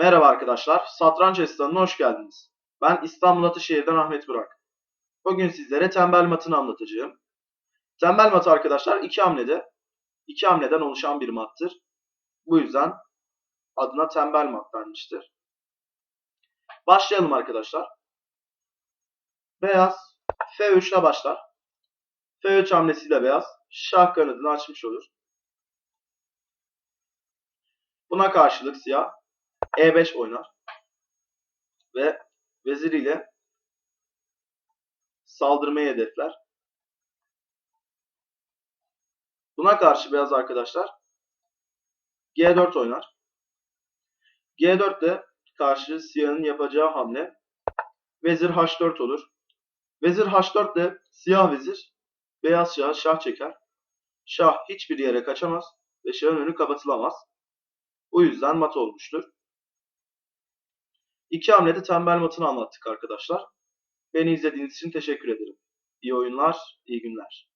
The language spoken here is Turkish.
Merhaba arkadaşlar, Satranç Esistanı'na hoş geldiniz. Ben İstanbul Ataşehir'den Ahmet Burak. Bugün sizlere tembel matını anlatacağım. Tembel matı arkadaşlar iki hamlede, iki hamleden oluşan bir mattır. Bu yüzden adına tembel mat denmiştir. Başlayalım arkadaşlar. Beyaz F3 ile başlar. F3 hamlesiyle beyaz şah kanadını açmış olur. Buna karşılık siyah E5 oynar. Ve vezir ile saldırmayı hedefler. Buna karşı beyaz arkadaşlar G4 oynar. G4 de karşı siyahın yapacağı hamle vezir H4 olur. Vezir H4 de siyah vezir beyaz şah şah çeker. Şah hiçbir yere kaçamaz ve şahın önü kapatılamaz. Bu yüzden mat olmuştur. İki hamlede tembel matını anlattık arkadaşlar. Beni izlediğiniz için teşekkür ederim. İyi oyunlar, iyi günler.